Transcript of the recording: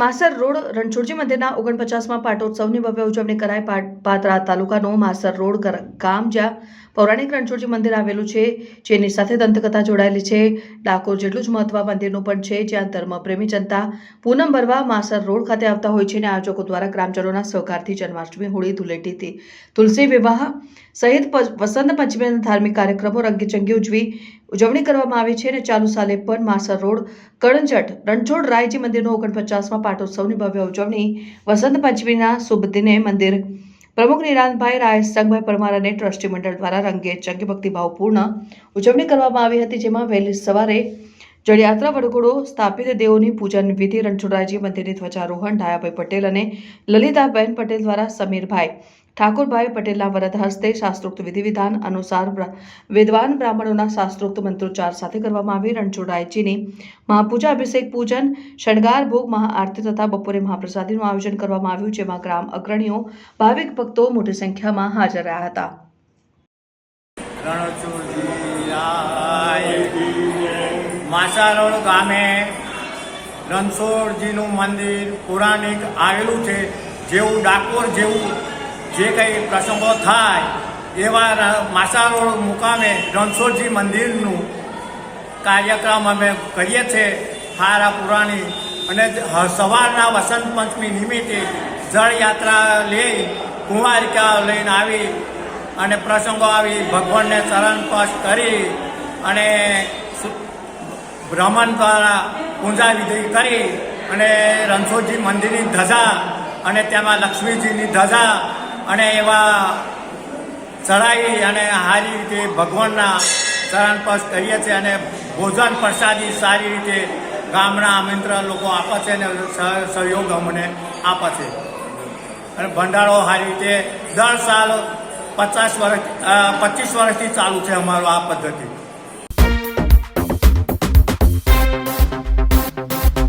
માસર road Ranchhodji મંદિરના ઓગણપચાસમાં પાટોત્સવની ભવ્ય ઉજવણી કરાઈ. પાત્રા તાલુકાનો માસર રોડ ગામ જ્યાં પૌરાણિક રણછોડજી મંદિર આવેલું છે, જેની સાથે દંતકથા જોડાયેલી છે. ડાકોર જેટલું જ મહત્વ મંદિરનું પણ છે, જ્યાં ધર્મપ્રેમી જનતા પૂનમ ભરવા માસર રોડ ખાતે આવતા હોય છે અને આયોજકો દ્વારા ગ્રામજનોના સહકારથી જન્માષ્ટમી, હોળી ધૂળેટીથી તુલસી વિવાહ સહિત વસંત પંચમીના ધાર્મિક કાર્યક્રમો રંગીચંગી ઉજવી ઉજવણી કરવામાં આવી છે અને ચાલુ સાલે પણ માસર રોડ કળંજટ રણછોડ રાયજી મંદિરનો ઓગણપચાસમાં પાટોત્સવની ભવ્ય ઉજવણી, વસંત પંચમીના શુભ દિને મંદિર. પ્રમુખ નિરાંતભાઈ રાય, સંઘભાઈ પરમાર અને ટ્રસ્ટી મંડળ દ્વારા રંગે ચંગી ભક્તિભાવપૂર્ણ ઉજવણી કરવામાં આવી હતી, જેમાં વહેલી સવારે જળયાત્રા વડઘોડો સ્થાપિત, દેવોની પૂજન વિધિ રણછોડરાયજી મંદિરની ધ્વજારોહણ ડાયાભાઈ પટેલ અને લલિતાબેન પટેલ દ્વારા સમીરભાઈ ઠાકોરભાઈ પટેલના વરદ હસ્તે શાસ્ત્રોક્ત વિધિ વિધાન અનુસાર વિદ્વાન બ્રાહ્મણોના શાસ્ત્રોક્ત મંત્રોચ્ચાર સાથે કરવામાં આવી. રણછોડાયજીની મહાપૂજા અભિષેક પૂજન, શણગાર, ભોગ મહાઆરતી તથા બપોરે મહાપ્રસાદીનું આયોજન કરવામાં આવ્યું, જેમાં ગ્રામ અગ્રણીઓ, ભાવિક ભક્તો મોટી સંખ્યામાં હાજર રહ્યા હતા. રણછોડજીરાય ગામે રણછોડજીનું મંદિર પૌરાણિક આવેલું છે, જેવું ડાકોર જેવું જે કંઈ પ્રસંગો થાય એવા માસારોડ મુકામે રણછોડજી મંદિરનું કાર્યક્રમ અમે કરીએ છીએ. હારા પુરાણી અને સવારના વસંત પંચમી નિમિત્તે જળયાત્રા લઈ કુંવારિકા લઈને આવી અને પ્રસંગો આવી ભગવાનને ચરણ સ્પર્શ કરી અને ભ્રમણ દ્વારા પૂજા વિધિ કરી અને રણછોડજી મંદિરની ધજા અને તેમાં લક્ષ્મીજીની ધજા અને એવા ચડાવી અને સારી રીતે ભગવાનના ચરણ સ્પર્શ કરીએ છીએ અને ભોજન પ્રસાદી સારી રીતે ગામના આમંત્રણ લોકો આપે છે અને સહ- સહયોગ અમને આપે છે. અને ભંડારો સારી રીતે દર સાલ પચાસ વર્ષ પચીસ વર્ષથી ચાલુ છે અમારું આ પદ્ધતિ.